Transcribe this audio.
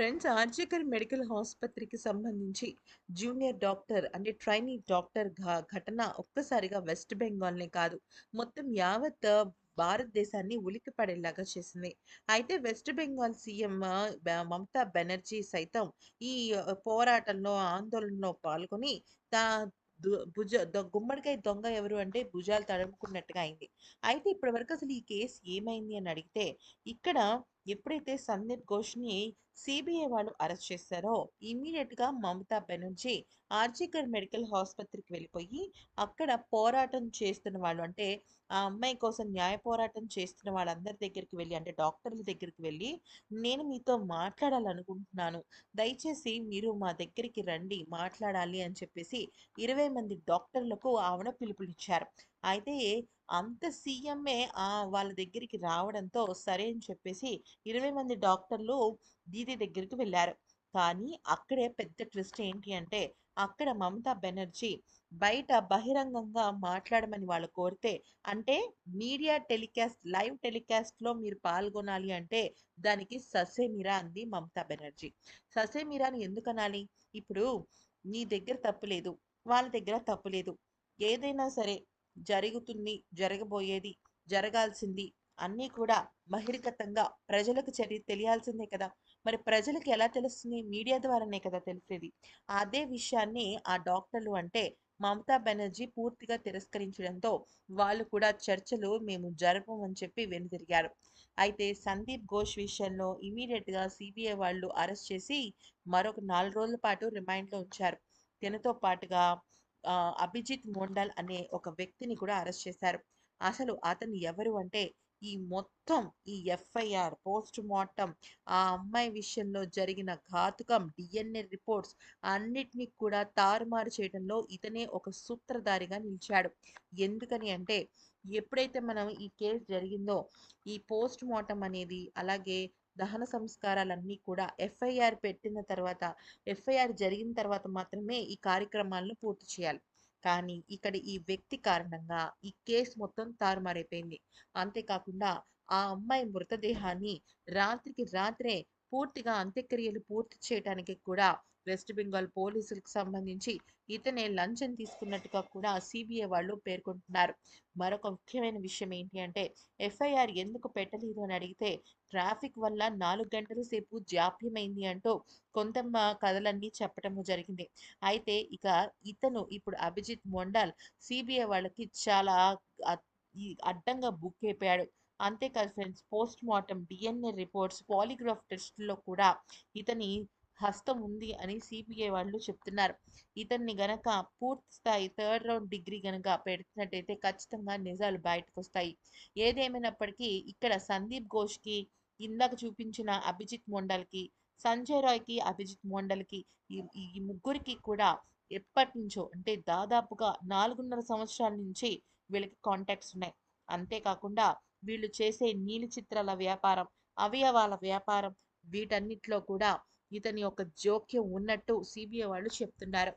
Friends RG Kar medical ఆసుపత్రికి సంబంధించి junior doctor అంటే ట్రైనీ డాక్టర్ ఘటన ఒక్కసారిగా వెస్ట్ బెంగాల్నే కాదు మొత్తం యావత్ భారతదేశాన్ని ఉలికి పడేలాగా చేసింది. అయితే వెస్ట్ బెంగాల్ సీఎం మమతా బెనర్జీ సైతం ఈ పోరాటంలో ఆందోళనలో పాల్గొని తా భుజ గుమ్మడికాయ దొంగ ఎవరు అంటే భుజాలు తడుముకున్నట్టుగా అయింది. అయితే ఇప్పటివరకు అసలు ఈ కేసు ఏమైంది అని అడిగితే ఇక్కడ ఎప్పుడైతే సందీప్ ఘోష్ని సిబిఐ వాళ్ళు అరెస్ట్ చేశారో ఇమీడియట్గా మమతా బెనర్జీ ఆర్జీకర్ మెడికల్ ఆసుపత్రికి వెళ్ళిపోయి అక్కడ పోరాటం చేస్తున్న వాళ్ళు అంటే ఆ అమ్మాయి కోసం న్యాయ పోరాటం చేస్తున్న వాళ్ళందరి దగ్గరికి వెళ్ళి అంటే డాక్టర్ల దగ్గరికి వెళ్ళి నేను మీతో మాట్లాడాలనుకుంటున్నాను. దయచేసి మీరు మా దగ్గరికి రండి మాట్లాడాలి అని చెప్పేసి ఇరవై మంది డాక్టర్లకు ఆవిడ పిలుపునిచ్చారు. అయితే అంత సీఎంఏ వాళ్ళ దగ్గరికి రావడంతో సరే అని చెప్పేసి ఇరవై మంది డాక్టర్లు దీది దగ్గరికి వెళ్ళారు. కానీ అక్కడే పెద్ద ట్విస్ట్ ఏంటి అంటే అక్కడ మమతా బెనర్జీ బయట బహిరంగంగా మాట్లాడమని వాళ్ళు కోరితే అంటే మీడియా టెలికాస్ట్ లైవ్ టెలికాస్ట్లో మీరు పాల్గొనాలి అంటే దానికి ససేమిరా అంది మమతా బెనర్జీ. ససేమిరాని ఎందుకు అనాలి? ఇప్పుడు నీ దగ్గర తప్పులేదు వాళ్ళ దగ్గర తప్పులేదు ఏదైనా సరే జరుగుతుంది జరగబోయేది జరగాల్సింది అన్నీ కూడా బహిర్గతంగా ప్రజలకు చర్య తెలియాల్సిందే కదా. మరి ప్రజలకు ఎలా తెలుస్తుంది? మీడియా ద్వారానే కదా తెలిసేది. అదే విషయాన్ని ఆ డాక్టర్లు అంటే మమతా బెనర్జీ పూర్తిగా తిరస్కరించడంతో వాళ్ళు కూడా చర్చలు మేము జరపమని చెప్పి వెనుదిరిగారు. అయితే సందీప్ ఘోష్ విషయంలో ఇమీడియట్గా సిబిఐ వాళ్ళు అరెస్ట్ చేసి మరొక నాలుగు రోజుల పాటు రిమైండ్లో ఉంచారు. దీనితో పాటుగా అభిజిత్ మోండల్ అనే ఒక వ్యక్తిని కూడా అరెస్ట్ చేశారు. అసలు అతను ఎవరు అంటే ఈ మొత్తం ఈ ఎఫ్ఐఆర్ పోస్ట్ మార్టం ఆ అమ్మాయి విషయంలో జరిగిన ఘాతుకం డిఎన్ఏ రిపోర్ట్స్ అన్నిటినీ కూడా తారుమారు చేయడంలో ఇతనే ఒక సూత్రధారిగా నిలిచాడు. ఎందుకని అంటే ఎప్పుడైతే మనం ఈ కేసు జరిగిందో ఈ పోస్ట్ మార్టం అనేది అలాగే దహన సంస్కారాలన్నీ కూడా ఎఫ్ఐఆర్ పెట్టిన తర్వాత ఎఫ్ఐఆర్ జరిగిన తర్వాత మాత్రమే ఈ కార్యక్రమాలను పూర్తి చేయాలి. కానీ ఇక్కడ ఈ వ్యక్తి కారణంగా ఈ కేసు మొత్తం తారుమారైపోయింది. అంతేకాకుండా ఆ అమ్మాయి మృతదేహాన్ని రాత్రికి రాత్రే పూర్తిగా అంత్యక్రియలు పూర్తి చేయడానికి కూడా వెస్ట్ బెంగాల్ పోలీసులకు సంబంధించి ఇతనే లంచం తీసుకున్నట్టుగా కూడా సిబిఐ వాళ్ళు పేర్కొంటున్నారు. మరొక ముఖ్యమైన విషయం ఏంటి అంటే ఎఫ్ఐఆర్ ఎందుకు పెట్టలేదు అని అడిగితే ట్రాఫిక్ వల్ల నాలుగు గంటల సేపు జాప్యమైంది అంటూ కొంత కథలన్నీ చెప్పడం జరిగింది. అయితే ఇక ఇతను ఇప్పుడు అభిజిత్ మొండాల్ సిబిఐ వాళ్ళకి చాలా అడ్డంగా బుక్ అయిపోయాడు. అంతేకాదు friends post mortem DNA reports polygraph టెస్ట్లో కూడా ఇతని హస్తం ఉంది అని సిబిఐ వాళ్ళు చెప్తున్నారు. ఇతన్ని గనక పూర్తి స్థాయి థర్డ్ రౌండ్ డిగ్రీ గనక పెడుతున్నట్టయితే ఖచ్చితంగా నిజాలు బయటకు వస్తాయి ఏదేమైనప్పటికీ ఇక్కడ సందీప్ ఘోష్కి ఇందాక చూపించిన అభిజిత్ మొండల్కి సంజయ్ రాయ్కి అభిజిత్ మొండల్కి ఈ ఈ ముగ్గురికి కూడా ఎప్పటి నుంచో అంటే దాదాపుగా నాలుగున్నర సంవత్సరాల నుంచి వీళ్ళకి కాంటాక్ట్స్ ఉన్నాయి. అంతేకాకుండా వీళ్ళు చేసే నీలి చిత్రాల వ్యాపారం అవయవాల వ్యాపారం వీటన్నిటిలో కూడా ఇతని యొక్క జోక్యం ఉన్నట్టు సిబిఐ వాళ్ళు చెప్తున్నారు.